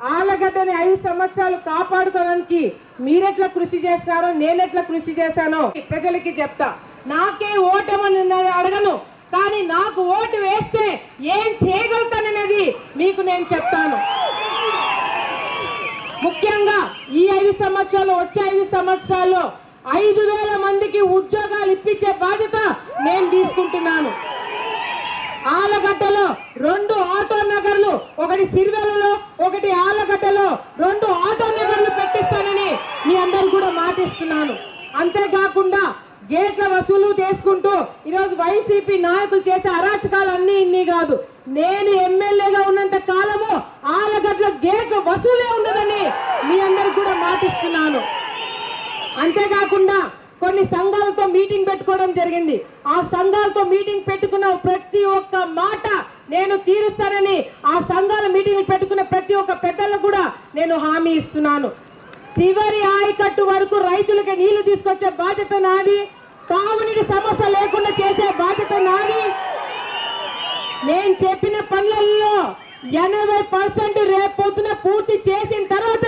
ఆలగడ్డని ఐదు సంవత్సరాలు కాపాడుకోవడానికి మీరెట్లా కృషి చేస్తారో నేనెట్లా కృషి చేస్తానో ప్రజలకి చెప్తా. నాకే ఓటమని అడగను. కానీ నాకు ఓటు వేస్తే ఏం చేయగలుగుతాననేది మీకు నేను చెప్తాను. ముఖ్యంగా ఈ ఐదు సంవత్సరాలు వచ్చే ఐదు సంవత్సరాల్లో ఐదు వేల మందికి ఉద్యోగాలు ఇప్పించే బాధ్యత నేను తీసుకుంటున్నాను. ఆలగడ్డలో రెండు ఆటో ఒకటి సిరివెల్లలో ఒకటి ఆలగడ్డలో రెండు ఆటో నగర్లు పెట్టిస్తానని మీ అందరు కూడా మాటిస్తున్నాను. అంతేకాకుండా గేట్ల వసూలు చేసుకుంటూ ఈరోజు వైసీపీ నాయకులు చేసే అరాచకాలు అన్ని ఇన్ని కాదు. నేను ఎమ్మెల్యేగా ఉన్నంత కాలము ఆలగడ్డలో గేట్ల వసూలే ఉండదని మీ అందరికి కూడా మాటిస్తున్నాను. అంతేకాకుండా కొన్ని సంఘాలతో మీటింగ్ పెట్టుకోవడం జరిగింది. ఆ సంఘాలతో మీటింగ్ పెట్టుకున్న ప్రతి ఒక్క మాట నేను తీరుస్తానని ఆ సంఘాల మీటింగ్ పెట్టుకున్న ప్రతి ఒక్క పెద్దలకు కూడా నేను హామీ ఇస్తున్నాను. చివరి ఆయకట్టు వరకు రైతులకి నీళ్ళు తీసుకొచ్చే బాధ్యత నాది. తాగునీటి సమస్య లేకుండా చేసే బాధ్యత నాది. నేను చెప్పిన పనులలో ఎనభై పర్సెంట్ రేపు పొద్దున పూర్తి చేసిన తర్వాత